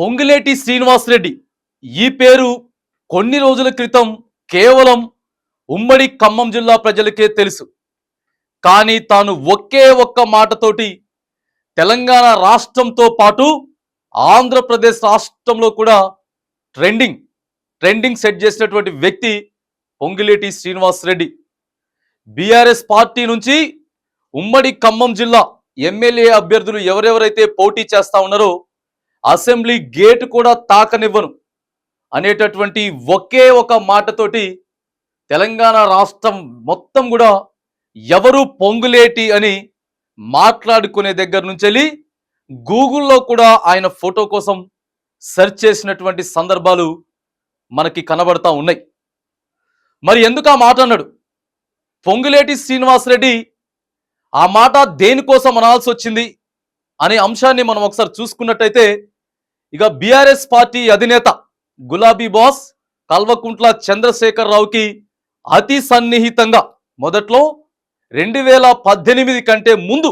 పొంగులేటి శ్రీనివాసరెడ్డి. ఈ పేరు కొన్ని రోజుల క్రితం కేవలం ఉమ్మడి ఖమ్మం జిల్లా ప్రజలకే తెలుసు. కానీ తాను ఒకే ఒక్క మాటతోటి తెలంగాణ రాష్ట్రంతో పాటు ఆంధ్రప్రదేశ్ రాష్ట్రంలో కూడా ట్రెండింగ్ ట్రెండింగ్ సెట్ చేసినటువంటి వ్యక్తి పొంగిలేటి శ్రీనివాస్ రెడ్డి బీఆర్ఎస్ పార్టీ నుంచి ఉమ్మడి ఖమ్మం జిల్లా ఎమ్మెల్యే అభ్యర్థులు ఎవరెవరైతే పోటీ చేస్తా ఉన్నారో అసెంబ్లీ గేట్ కూడా తాకనివ్వను అనేటటువంటి ఒకే ఒక మాటతోటి తెలంగాణ రాష్ట్రం మొత్తం కూడా ఎవరు పొంగులేటి అని మాట్లాడుకునే దగ్గర నుంచి వెళ్ళి గూగుల్లో కూడా ఆయన ఫోటో కోసం సెర్చ్ చేసినటువంటి సందర్భాలు మనకి కనబడతా ఉన్నాయి. మరి ఎందుకు ఆ మాట అన్నాడు? పొంగులేటి శ్రీనివాసరెడ్డి ఆ మాట దేనికోసం అనాల్సి వచ్చింది? అనే అంశాన్ని మనం ఒకసారి చూసుకున్నట్టయితే ఇక బీఆర్ఎస్ పార్టీ అధినేత గులాబీ బాస్ కల్వకుంట్ల చంద్రశేఖర్ రావుకి అతి సన్నిహితంగా మొదట్లో రెండు వేల పద్దెనిమిది కంటే ముందు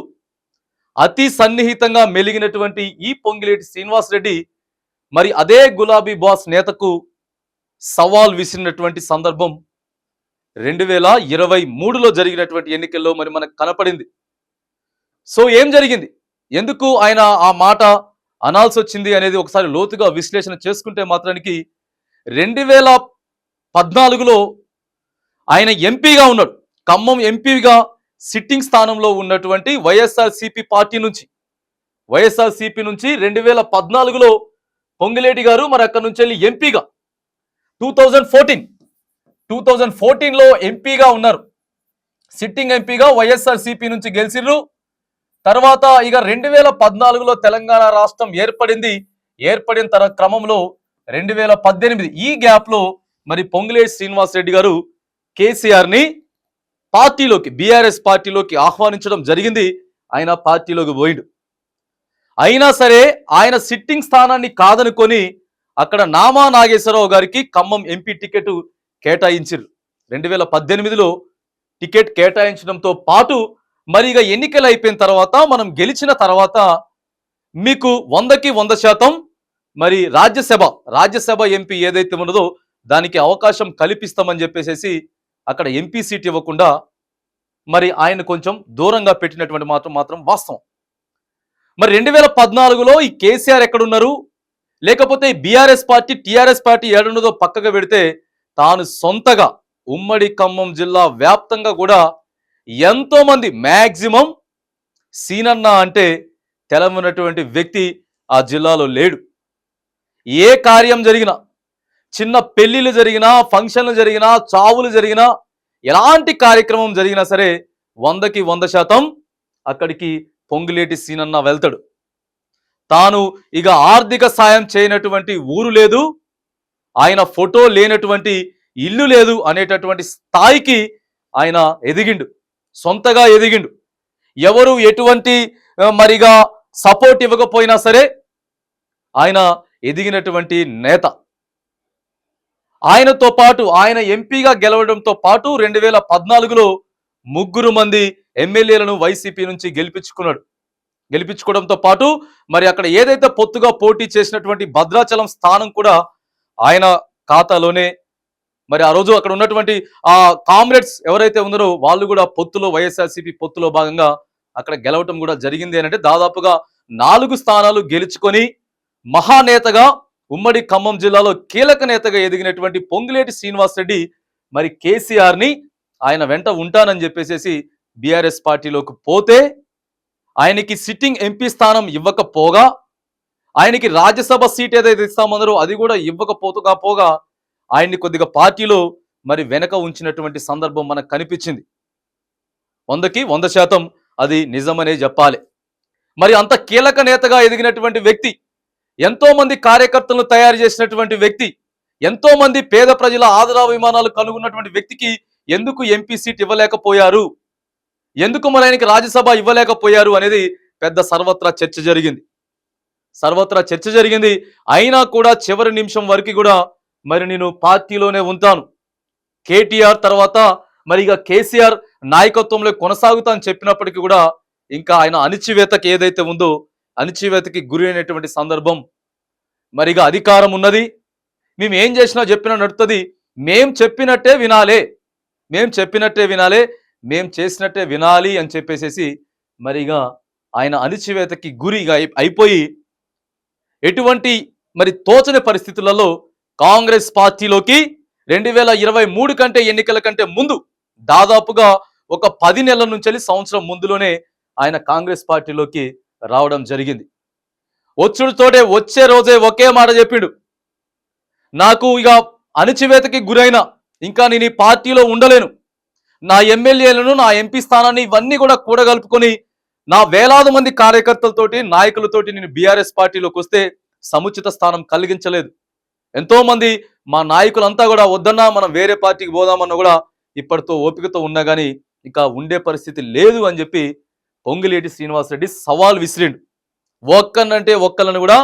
అతి సన్నిహితంగా మెలిగినటువంటి ఈ పొంగిలేటి శ్రీనివాస్ రెడ్డి మరి అదే గులాబీ బాస్ నేతకు సవాల్ విసిరినటువంటి సందర్భం రెండు వేల ఇరవై మూడులో జరిగినటువంటి ఎన్నికల్లో మరి మనకు కనపడింది. సో ఏం జరిగింది? ఎందుకు ఆయన ఆ మాట అనాల్సి వచ్చింది అనేది ఒకసారి లోతుగా విశ్లేషణ చేసుకుంటే మాత్రానికి రెండు వేల పద్నాలుగులో ఆయన ఎంపీగా ఉన్నాడు. ఖమ్మం ఎంపీగా సిట్టింగ్ స్థానంలో ఉన్నటువంటి వైఎస్ఆర్ పార్టీ నుంచి. వైఎస్ఆర్ నుంచి రెండు వేల పద్నాలుగులో పొంగిలేటి గారు మరి అక్కడి నుంచి వెళ్ళి ఎంపీగా. Two thousand fourteen. Two thousand ఫోర్టీన్లో ఎంపీగా ఉన్నారు. సిట్టింగ్ ఎంపీగా వైఎస్ఆర్ నుంచి గెలిచిర్రు. తర్వాత ఇక రెండు వేల పద్నాలుగులో తెలంగాణ రాష్ట్రం ఏర్పడింది. ఏర్పడిన తర క్రమంలో రెండు వేల పద్దెనిమిది ఈ గ్యాప్లో మరి పొంగులేటి శ్రీనివాస్ రెడ్డి గారు కేసీఆర్ని పార్టీలోకి బీఆర్ఎస్ పార్టీలోకి ఆహ్వానించడం జరిగింది. ఆయన పార్టీలోకి పోయిండు. అయినా సరే ఆయన సిట్టింగ్ స్థానాన్ని కాదనుకొని అక్కడ నామా నాగేశ్వరరావు గారికి ఖమ్మం ఎంపీ టికెట్ కేటాయించారు రెండు వేల పద్దెనిమిదిలో టికెట్ కేటాయించడంతో పాటు మరి ఇక ఎన్నికలు అయిపోయిన తర్వాత మనం గెలిచిన తర్వాత మీకు వందకి వంద శాతం మరి రాజ్యసభ రాజ్యసభ ఎంపీ ఏదైతే ఉన్నదో దానికి అవకాశం కల్పిస్తామని చెప్పేసి అక్కడ ఎంపీ సీట్ ఇవ్వకుండా మరి ఆయన కొంచెం దూరంగా పెట్టినటువంటి మాత్రం మాత్రం వాస్తవం. మరి రెండు వేల పద్నాలుగులో ఈ కేసీఆర్ ఎక్కడున్నారు? లేకపోతే బీఆర్ఎస్ పార్టీ టీఆర్ఎస్ పార్టీ ఏడున్నదో పక్కగా పెడితే తాను సొంతగా ఉమ్మడి ఖమ్మం జిల్లా వ్యాప్తంగా కూడా ఎంతో మంది మ్యాక్సిమం సీనన్న అంటే తెలవనటువంటి వ్యక్తి ఆ జిల్లాలో లేడు. ఏ కార్యం జరిగినా చిన్న పెళ్ళిళ్ళు జరిగినా ఫంక్షన్లు జరిగినా చావులు జరిగినా ఎలాంటి కార్యక్రమం జరిగినా సరే వందకి వంద శాతం అక్కడికి పొంగులేటి సీనన్న వెళ్తాడు. తాను ఇక ఆర్థిక సాయం చేయనటువంటి ఊరు లేదు ఆయన ఫోటో లేనటువంటి ఇల్లు లేదు అనేటటువంటి స్థాయికి ఆయన ఎదిగిండు. సొంతగా ఎదిగిండు. ఎవరు ఎటువంటి మరిగా సపోర్ట్ ఇవ్వకపోయినా సరే ఆయన ఎదిగినటువంటి నేత. ఆయనతో పాటు ఆయన ఎంపీగా గెలవడంతో పాటు రెండు వేల పద్నాలుగులో ముగ్గురు మంది ఎమ్మెల్యేలను వైసీపీ నుంచి గెలిపించుకున్నాడు. గెలిపించుకోవడంతో పాటు మరి అక్కడ ఏదైతే పొత్తుగా పోటీ చేసినటువంటి భద్రాచలం స్థానం కూడా ఆయన ఖాతాలోనే మరి ఆ రోజు అక్కడ ఉన్నటువంటి ఆ కామ్రేడ్స్ ఎవరైతే ఉన్నారో వాళ్ళు కూడా పొత్తులో వైఎస్ఆర్సీపీ పొత్తులో భాగంగా అక్కడ గెలవటం కూడా జరిగింది అని అంటే దాదాపుగా నాలుగు స్థానాలు గెలుచుకొని మహానేతగా ఉమ్మడి ఖమ్మం జిల్లాలో కీలక నేతగా ఎదిగినటువంటి పొంగులేటి శ్రీనివాస్ రెడ్డి మరి కేసీఆర్ని ఆయన వెంట ఉంటానని చెప్పేసి బీఆర్ఎస్ పార్టీలోకి పోతే ఆయనకి సిట్టింగ్ ఎంపీ స్థానం ఇవ్వకపోగా ఆయనకి రాజ్యసభ సీట్ ఏదైతే ఇస్తామన్నారో అది కూడా ఇవ్వకపోతుగా పోగా ఆయన్ని కొద్దిగా పార్టీలో మరి వెనక ఉంచినటువంటి సందర్భం మనకు కనిపించింది. వందకి వంద శాతం అది నిజమనే చెప్పాలి. మరి అంత కీలక నేతగా ఎదిగినటువంటి వ్యక్తి ఎంతోమంది కార్యకర్తలను తయారు చేసినటువంటి వ్యక్తి ఎంతోమంది పేద ప్రజల ఆదరాభిమానాలు కనుగొన్నటువంటి వ్యక్తికి ఎందుకు ఎంపీ సీట్ ఇవ్వలేకపోయారు? ఎందుకు మరి ఆయనకి రాజ్యసభ ఇవ్వలేకపోయారు అనేది పెద్ద సర్వత్రా చర్చ జరిగింది. సర్వత్రా చర్చ జరిగింది. అయినా కూడా చివరి నిమిషం వరకు కూడా మరి నేను పార్టీలోనే ఉంటాను. కేటీఆర్ తర్వాత మరి ఇక కేసీఆర్ నాయకత్వంలో కొనసాగుతా అని చెప్పినప్పటికీ కూడా ఇంకా ఆయన అణిచివేతకి ఏదైతే ఉందో అణిచివేతకి గురి అయినటువంటి సందర్భం మరిగా అధికారం ఉన్నది. మేము ఏం చేసినా చెప్పినా నడుతుంది. మేం చెప్పినట్టే వినాలే. మేం చెప్పినట్టే వినాలే. మేం చేసినట్టే వినాలి అని చెప్పేసేసి మరిగా ఆయన అణిచివేతకి గురిగా అయి- అయిపోయి ఎటువంటి మరి తోచని పరిస్థితులలో కాంగ్రెస్ పార్టీలోకి రెండు వేల ఇరవై మూడు కంటే ఎన్నికల కంటే ముందు దాదాపుగా ఒక పది నెలల నుంచి సంవత్సరం ముందులోనే ఆయన కాంగ్రెస్ పార్టీలోకి రావడం జరిగింది. వచ్చుడుతోటే వచ్చే రోజే ఒకే మాట చెప్పిండు. నాకు ఇక అణిచివేతకి గురైన ఇంకా నేను ఈ పార్టీలో ఉండలేను. నా ఎమ్మెల్యేలను నా ఎంపీ స్థానాన్ని ఇవన్నీ కూడా కూడగలుపుకొని నా వేలాది మంది కార్యకర్తలతోటి నాయకులతోటి నేను బీఆర్ఎస్ పార్టీలోకి వస్తే సముచిత స్థానం కలిగించలేదు. ఎంతోమంది మా నాయకులంతా కూడా వద్దన్నా మనం వేరే పార్టీకి పోదామన్నా కూడా ఇప్పటితో ఓపికతో ఉన్నా కానీ ఇంకా ఉండే పరిస్థితి లేదు అని చెప్పి పొంగిలేటి శ్రీనివాసరెడ్డి సవాల్ విసిరిండు. ఒక్కనంటే ఒక్కలను కూడా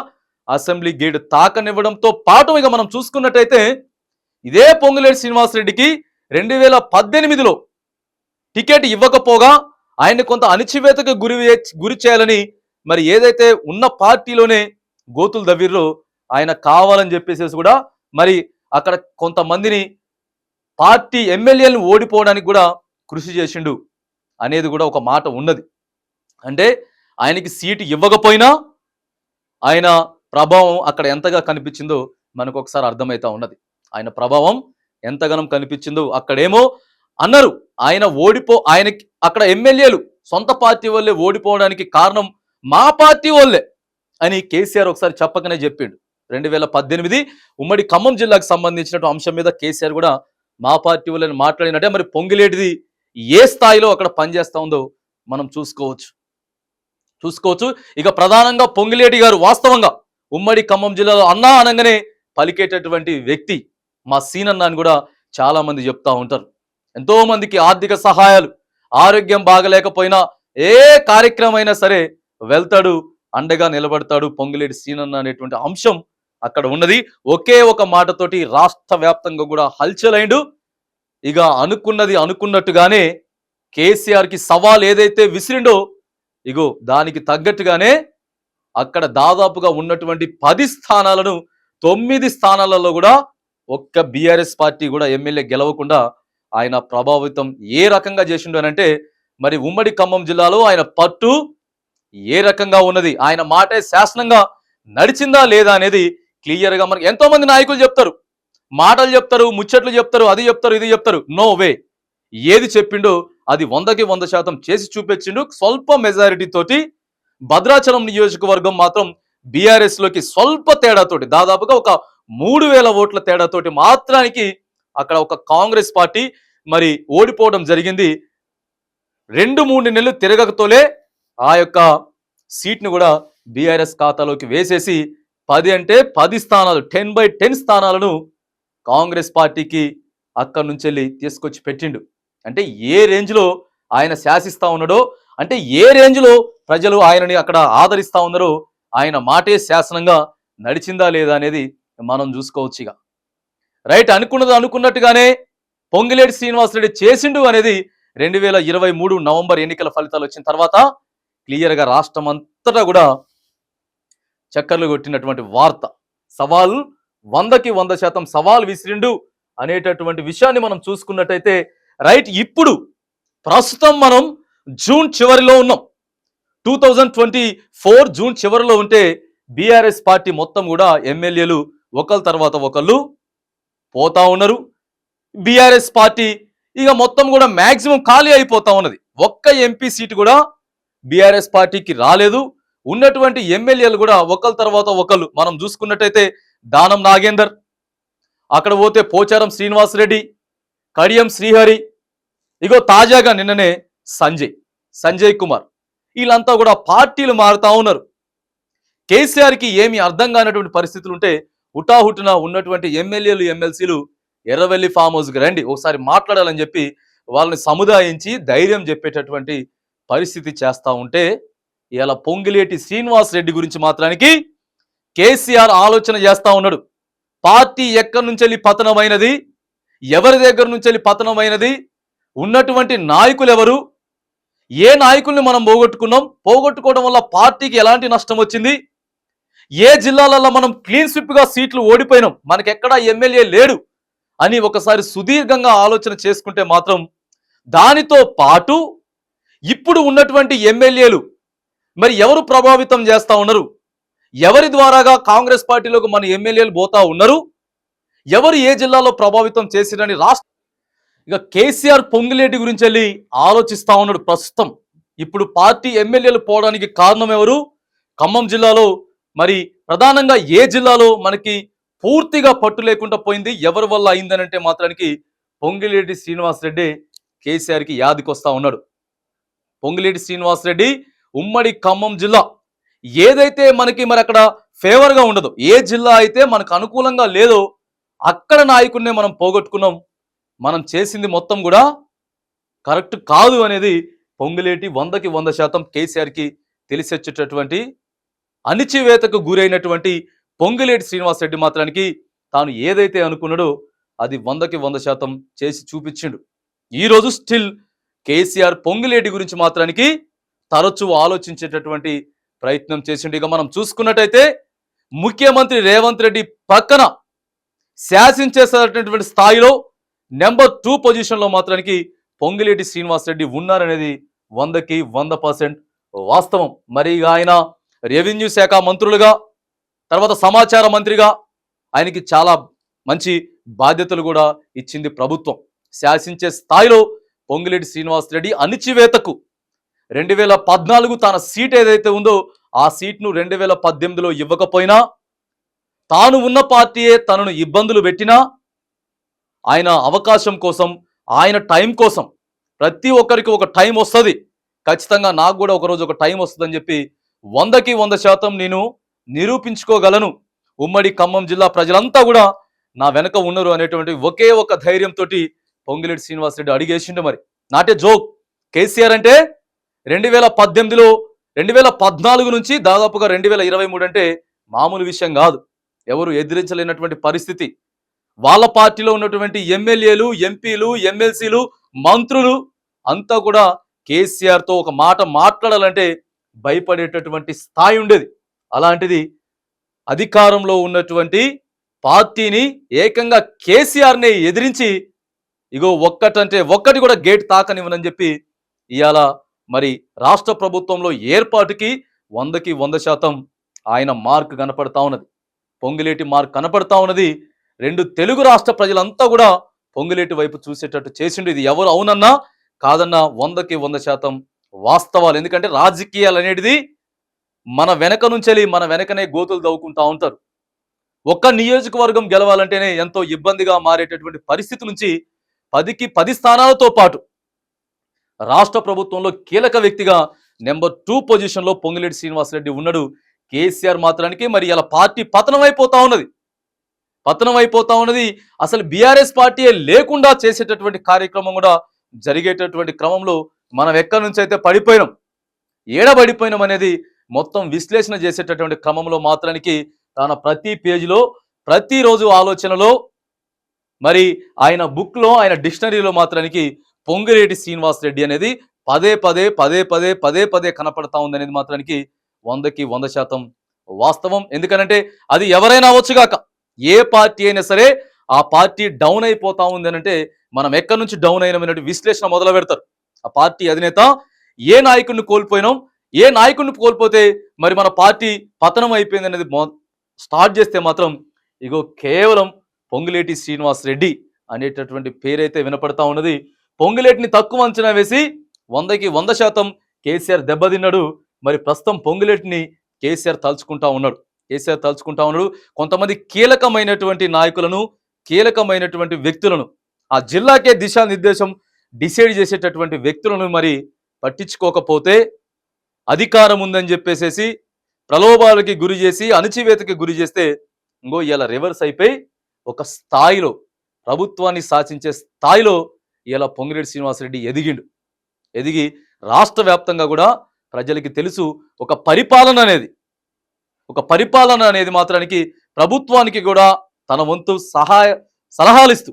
అసెంబ్లీ గేటు తాకనివ్వడంతో పాటు ఇక మనం చూసుకున్నట్టయితే ఇదే పొంగులేటి శ్రీనివాసరెడ్డికి రెండు వేల పద్దెనిమిదిలో టికెట్ ఇవ్వకపోగా ఆయన్ని కొంత అణిచివేతకు గురి గురి చేయాలని మరి ఏదైతే ఉన్న పార్టీలోనే గోతులు దవ్విర్రో ఆయన కావాలని చెప్పేసేసి కూడా మరి అక్కడ కొంతమందిని పార్టీ ఎమ్మెల్యేలను ఓడిపోవడానికి కూడా కృషి చేసిండు అనేది కూడా ఒక మాట ఉన్నది. అంటే ఆయనకి సీటు ఇవ్వకపోయినా ఆయన ప్రభావం అక్కడ ఎంతగా కనిపించిందో మనకు ఒకసారి అర్థమవుతా ఉన్నది. ఆయన ప్రభావం ఎంతగానం కనిపించిందో అక్కడేమో అన్నారు. ఆయన ఓడిపో ఆయనకి అక్కడ ఎమ్మెల్యేలు సొంత పార్టీ వాళ్ళే ఓడిపోవడానికి కారణం మా పార్టీ వాళ్ళే అని కేసీఆర్ ఒకసారి చెప్పకనే చెప్పిండు. రెండు వేల పద్దెనిమిది ఉమ్మడి ఖమ్మం జిల్లాకు సంబంధించిన అంశం మీద కేసీఆర్ కూడా మా పార్టీ వాళ్ళని మాట్లాడినట్టే మరి పొంగిలేటిది ఏ స్థాయిలో అక్కడ పనిచేస్తా ఉందో మనం చూసుకోవచ్చు. చూసుకోవచ్చు. ఇక ప్రధానంగా పొంగిలేటి గారు వాస్తవంగా ఉమ్మడి ఖమ్మం జిల్లాలో అన్నా అనగానే పలికేటటువంటి వ్యక్తి మా సీనన్న అని కూడా చాలా మంది చెప్తా ఉంటారు. ఎంతో మందికి ఆర్థిక సహాయాలు ఆరోగ్యం బాగలేకపోయినా ఏ కార్యక్రమం అయినా సరే వెళ్తాడు అండగా నిలబడతాడు పొంగిలేటి సీనన్న అనేటువంటి అంశం అక్కడ ఉన్నది. ఒకే ఒక మాటతోటి రాష్ట్ర వ్యాప్తంగా కూడా హల్చల్ ఇక అనుకున్నది అనుకున్నట్టుగానే కేసీఆర్కి సవాల్ ఏదైతే విసిరిండో ఇగో దానికి తగ్గట్టుగానే అక్కడ దాదాపుగా ఉన్నటువంటి పది స్థానాలను తొమ్మిది స్థానాలలో కూడా ఒక్క బీఆర్ఎస్ పార్టీ కూడా ఎమ్మెల్యే గెలవకుండా ఆయన ప్రభావితం ఏ రకంగా చేసిండు అని అంటే మరి ఉమ్మడి ఖమ్మం జిల్లాలో ఆయన పట్టు ఏ రకంగా ఉన్నది? ఆయన మాటే శాసనంగా నడిచిందా లేదా అనేది క్లియర్గా మనకి ఎంతోమంది నాయకులు చెప్తారు. మాటలు చెప్తారు ముచ్చట్లు చెప్తారు అది చెప్తారు ఇది చెప్తారు. నో వే ఏది చెప్పిండో అది వందకి వంద శాతం చేసి చూపించిండు. స్వల్ప మెజారిటీ తోటి భద్రాచలం నియోజకవర్గం మాత్రం బీఆర్ఎస్లోకి స్వల్ప తేడాతోటి దాదాపుగా ఒక మూడు వేల ఓట్ల తేడాతోటి మాత్రానికి అక్కడ ఒక కాంగ్రెస్ పార్టీ మరి ఓడిపోవడం జరిగింది. రెండు మూడు నెలలు తిరగకతోలే ఆ యొక్క సీట్ను కూడా బీఆర్ఎస్ ఖాతాలోకి వేసేసి పది అంటే పది స్థానాలు టెన్ బై టెన్ స్థానాలను కాంగ్రెస్ పార్టీకి అక్కడి నుంచి వెళ్ళి తీసుకొచ్చి పెట్టిండు. అంటే ఏ రేంజ్లో ఆయన శాసిస్తూ ఉన్నాడో అంటే ఏ రేంజ్లో ప్రజలు ఆయనని అక్కడ ఆదరిస్తా ఉన్నారో ఆయన మాటే శాసనంగా నడిచిందా లేదా అనేది మనం చూసుకోవచ్చు ఇక. రైట్ అనుకున్నది అనుకున్నట్టుగానే పొంగిలేటి శ్రీనివాసరెడ్డి చేసిండు అనేది రెండు వేల ఇరవై మూడు నవంబర్ ఎన్నికల ఫలితాలు వచ్చిన తర్వాత క్లియర్గా రాష్ట్రం అంతటా కూడా చక్కర్లు కొట్టినటువంటి వార్త. సవాల్ వందకి వంద శాతం సవాల్ విసిరిండు అనేటటువంటి విషయాన్ని మనం చూసుకున్నట్టయితే రైట్ ఇప్పుడు ప్రస్తుతం మనం జూన్ చివరిలో ఉన్నాం. Two thousand twenty four June చివరిలో ఉంటే బీఆర్ఎస్ పార్టీ మొత్తం కూడా ఎమ్మెల్యేలు ఒకళ్ళ తర్వాత ఒకళ్ళు పోతా ఉన్నారు. బీఆర్ఎస్ పార్టీ ఇక మొత్తం కూడా మ్యాక్సిమం ఖాళీ అయిపోతా ఉన్నది. ఒక్క ఎంపీ సీటు కూడా బీఆర్ఎస్ పార్టీకి రాలేదు. ఉన్నటువంటి ఎమ్మెల్యేలు కూడా ఒకళ్ళ తర్వాత ఒకళ్ళు. మనం చూసుకున్నట్టయితే దానం నాగేందర్ అక్కడ పోతే పోచారం శ్రీనివాసరెడ్డి కడియం శ్రీహరి ఇగో తాజాగా నిన్ననే సంజయ్ సంజయ్ కుమార్. వీళ్ళంతా కూడా పార్టీలు మారుతా ఉన్నారు. కేసీఆర్కి ఏమి అర్థం కానటువంటి పరిస్థితులు ఉంటే హుటాహుటిన ఉన్నటువంటి ఎమ్మెల్యేలు ఎమ్మెల్సీలు ఎర్రవెల్లి ఫామ్ హౌస్కి రండి. ఒకసారి మాట్లాడాలని చెప్పి వాళ్ళని సముదాయించి ధైర్యం చెప్పేటటువంటి పరిస్థితి చేస్తూ ఉంటే ఇలా పొంగిలేటి శ్రీనివాస్ రెడ్డి గురించి మాత్రానికి కేసీఆర్ ఆలోచన చేస్తా ఉన్నాడు. పార్టీ ఎక్కడి నుంచి వెళ్ళి పతనమైనది? ఎవరి దగ్గర నుంచి వెళ్ళి పతనమైనది? ఉన్నటువంటి నాయకులు ఎవరు ఏ నాయకుల్ని మనం పోగొట్టుకున్నాం? పోగొట్టుకోవడం వల్ల పార్టీకి ఎలాంటి నష్టం వచ్చింది? ఏ జిల్లాలలో మనం క్లీన్ స్విప్గా సీట్లు ఓడిపోయినాం? మనకెక్కడా ఎమ్మెల్యే లేడు అని ఒకసారి సుదీర్ఘంగా ఆలోచన చేసుకుంటే మాత్రం దానితో పాటు ఇప్పుడు ఉన్నటువంటి ఎమ్మెల్యేలు మరి ఎవరు ప్రభావితం చేస్తా ఉన్నారు? ఎవరి ద్వారాగా కాంగ్రెస్ పార్టీలోకి మన ఎమ్మెల్యేలు పోతా ఉన్నారు? ఎవరు ఏ జిల్లాలో ప్రభావితం చేసిరని రాష్ట్ర ఇక కేసీఆర్ పొంగిలేటి గురించి వెళ్ళి ఆలోచిస్తూ ఉన్నాడు ప్రస్తుతం. ఇప్పుడు పార్టీ ఎమ్మెల్యేలు పోవడానికి కారణం ఎవరు? ఖమ్మం జిల్లాలో మరి ప్రధానంగా ఏ జిల్లాలో మనకి పూర్తిగా పట్టు లేకుండా పోయింది? ఎవరి వల్ల అయిందనంటే మాత్రానికి పొంగిలేటి శ్రీనివాసరెడ్డి కేసీఆర్కి యాదికొస్తా ఉన్నాడు. పొంగిలేటి శ్రీనివాసరెడ్డి ఉమ్మడి ఖమ్మం జిల్లా. ఏదైతే మనకి మరి అక్కడ ఫేవర్గా ఉండదు ఏ జిల్లా అయితే మనకు అనుకూలంగా లేదో అక్కడ నాయకుడినే మనం పోగొట్టుకున్నాం. మనం చేసింది మొత్తం కూడా కరెక్ట్ కాదు అనేది పొంగులేటి వందకి వంద శాతం కేసీఆర్కి తెలిసొచ్చేటటువంటి అణిచివేతకు గురైనటువంటి పొంగులేటి శ్రీనివాసరెడ్డి మాత్రానికి తాను ఏదైతే అనుకున్నాడో అది వందకి వంద శాతం చేసి చూపించిండు. ఈరోజు స్టిల్ కేసీఆర్ పొంగులేటి గురించి మాత్రానికి తరచూ ఆలోచించేటటువంటి ప్రయత్నం చేసిండు. ఇక మనం చూసుకున్నట్టయితే ముఖ్యమంత్రి రేవంత్ రెడ్డి పక్కన శాసించేసేటటువంటి స్థాయిలో నెంబర్ టూ పొజిషన్లో మాత్రానికి పొంగిలేటి శ్రీనివాస్ రెడ్డి ఉన్నారనేది వందకి వంద పర్సెంట్ వాస్తవం. మరి ఆయన రెవెన్యూ శాఖ మంత్రులుగా తర్వాత సమాచార మంత్రిగా ఆయనకి చాలా మంచి బాధ్యతలు కూడా ఇచ్చింది ప్రభుత్వం. శాసించే స్థాయిలో పొంగిలేటి శ్రీనివాస్ రెడ్డి అణిచివేతకు రెండు వేల పద్నాలుగు తన సీట్ ఏదైతే ఉందో ఆ సీట్ను రెండు వేల పద్దెనిమిదిలో ఇవ్వకపోయినా తాను ఉన్న పార్టీయే తనను ఇబ్బందులు పెట్టినా ఆయన అవకాశం కోసం ఆయన టైం కోసం ప్రతి ఒక్కరికి ఒక టైం వస్తుంది. ఖచ్చితంగా నాకు కూడా ఒకరోజు ఒక టైం వస్తుందని చెప్పి వందకి వంద శాతం నేను నిరూపించుకోగలను. ఉమ్మడి ఖమ్మం జిల్లా ప్రజలంతా కూడా నా వెనక ఉన్నారు అనేటువంటి ఒకే ఒక ధైర్యంతో పొంగిరెడ్డి శ్రీనివాసరెడ్డి అడిగేసిండు మరి. నాటే జోక్. కేసీఆర్ అంటే రెండు వేల పద్దెనిమిదిలో రెండు వేల పద్నాలుగు నుంచి దాదాపుగా రెండు వేల ఇరవై మూడు అంటే మామూలు విషయం కాదు. ఎవరు ఎదిరించలేనటువంటి పరిస్థితి. వాళ్ళ పార్టీలో ఉన్నటువంటి ఎమ్మెల్యేలు ఎంపీలు ఎమ్మెల్సీలు మంత్రులు అంతా కూడా కేసీఆర్తో ఒక మాట మాట్లాడాలంటే భయపడేటటువంటి స్థాయి ఉండేది. అలాంటిది అధికారంలో ఉన్నటువంటి పార్టీని ఏకంగా కేసీఆర్ని ఎదిరించి ఇగో ఒక్కటంటే ఒక్కటి కూడా గేట్ తాకనివ్వనని చెప్పి ఇవాళ మరి రాష్ట్ర ప్రభుత్వంలో ఏర్పాటుకి వందకి వంద శాతం ఆయన మార్క్ కనపడతా ఉన్నది. పొంగిలేటి మార్క్ కనపడతా ఉన్నది. రెండు తెలుగు రాష్ట్ర ప్రజలంతా కూడా పొంగిలేటి వైపు చూసేటట్టు చేసిండు. ఇది ఎవరు? అవునన్నా? కాదన్నా వందకి వంద శాతం వాస్తవాలు. ఎందుకంటే రాజకీయాలు అనేటిది మన వెనక నుంచి మన వెనకనే గోతులు దవ్వుకుంటా ఉంటారు. ఒక్క నియోజకవర్గం గెలవాలంటేనే ఎంతో ఇబ్బందిగా మారేటటువంటి పరిస్థితి నుంచి పదికి పది స్థానాలతో పాటు రాష్ట్ర ప్రభుత్వంలో కీలక వ్యక్తిగా నెంబర్ టూ పొజిషన్లో పొంగిలేటి శ్రీనివాసరెడ్డి ఉన్నాడు. కేసీఆర్ మాత్రానికి మరి ఇలా పార్టీ పతనం అయిపోతా ఉన్నది. పతనం అయిపోతా ఉన్నది. అసలు బీఆర్ఎస్ పార్టీ లేకుండా చేసేటటువంటి కార్యక్రమం కూడా జరిగేటటువంటి క్రమంలో మనం ఎక్కడి నుంచి అయితే పడిపోయినాం ఏడ పడిపోయినాం అనేది మొత్తం విశ్లేషణ చేసేటటువంటి క్రమంలో మాత్రానికి తన ప్రతి పేజీలో ప్రతిరోజు ఆలోచనలో మరి ఆయన బుక్లో ఆయన డిక్షనరీలో మాత్రానికి పొంగిరెడ్డి శ్రీనివాస్ రెడ్డి అనేది పదే పదే పదే పదే పదే పదే కనపడతా ఉంది అనేది మాత్రానికి వందకి వంద శాతం వాస్తవం. ఎందుకనంటే అది ఎవరైనా అవచ్చుగాక ఏ పార్టీ అయినా సరే ఆ పార్టీ డౌన్ అయిపోతా ఉంది అంటే మనం ఎక్కడి నుంచి డౌన్ అయినామనే విశ్లేషణ మొదలు పెడతారు. ఆ పార్టీ అధినేత ఏ నాయకుడిని కోల్పోయినాం ఏ నాయకుడిని కోల్పోతే మరి మన పార్టీ పతనం అయిపోయింది అనేది స్టార్ట్ చేస్తే మాత్రం ఇగో కేవలం పొంగులేటి శ్రీనివాస్ రెడ్డి అనేటటువంటి పేరైతే వినపడతా ఉన్నది. పొంగులేటిని తక్కువ అంచనా వేసి వందకి వంద శాతం కేసీఆర్ దెబ్బతిన్నాడు. మరి ప్రస్తుతం పొంగులేటిని కేసీఆర్ తలుచుకుంటా ఉన్నాడు. కేసీఆర్ తలుచుకుంటా ఉన్నాడు. కొంతమంది కీలకమైనటువంటి నాయకులను కీలకమైనటువంటి వ్యక్తులను ఆ జిల్లాకే దిశానిర్దేశం డిసైడ్ చేసేటటువంటి వ్యక్తులను మరి పట్టించుకోకపోతే అధికారం ఉందని చెప్పేసేసి ప్రలోభాలకి గురి చేసి అణచివేతకి గురి చేస్తే ఇంకో ఇలా రివర్స్ అయిపోయి ఒక స్థాయిలో ప్రభుత్వాన్ని శాసించే స్థాయిలో ఇలా పొంగిరెడ్డి శ్రీనివాసరెడ్డి ఎదిగిండు. ఎదిగి రాష్ట్ర వ్యాప్తంగా కూడా ప్రజలకి తెలుసు ఒక పరిపాలన అనేది. ఒక పరిపాలన అనేది మాత్రానికి ప్రభుత్వానికి కూడా తన వంతు సహాయ సలహాలు ఇస్తూ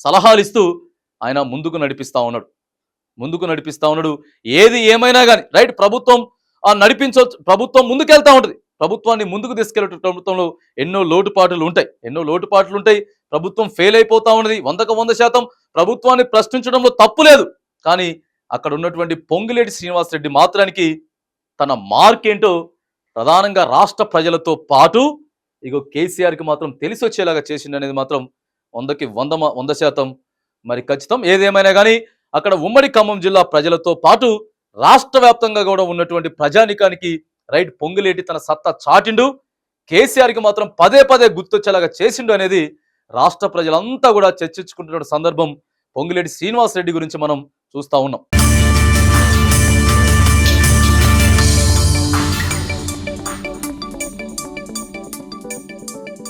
సలహాలు ఇస్తూ ఆయన ముందుకు నడిపిస్తా ఉన్నాడు. ముందుకు నడిపిస్తా ఉన్నాడు. ఏది ఏమైనా కానీ రైట్ ప్రభుత్వం నడిపించవచ్చు ప్రభుత్వం ముందుకెళ్తా ఉంటుంది. ప్రభుత్వాన్ని ముందుకు తీసుకెళ్ళే ప్రభుత్వంలో ఎన్నో లోటుపాట్లు ఉంటాయి. ఎన్నో లోటుపాట్లు ఉంటాయి. ప్రభుత్వం ఫెయిల్ అయిపోతా ఉన్నది. వందకు వంద శాతం ప్రభుత్వాన్ని ప్రశ్నించడంలో తప్పు లేదు. కానీ అక్కడ ఉన్నటువంటి పొంగులేటి శ్రీనివాసరెడ్డి మాత్రానికి తన మార్క్ ఏంటో ప్రధానంగా రాష్ట్ర ప్రజలతో పాటు ఇగో కేసీఆర్కి మాత్రం తెలిసి వచ్చేలాగా చేసిండు అనేది మాత్రం వందకి వంద మ- వంద శాతం మరి ఖచ్చితం. ఏదేమైనా కానీ అక్కడ ఉమ్మడి ఖమ్మం జిల్లా ప్రజలతో పాటు రాష్ట్ర వ్యాప్తంగా కూడా ఉన్నటువంటి ప్రజానికానికి రైట్? పొంగులేటి తన సత్తా చాటిండు. కేసీఆర్కి మాత్రం పదే పదే గుర్తొచ్చేలాగా చేసిండు అనేది రాష్ట్ర ప్రజలంతా కూడా చర్చించుకుంటున్న సందర్భం. పొంగులేటి శ్రీనివాస్ రెడ్డి గురించి మనం చూస్తా ఉన్నాం.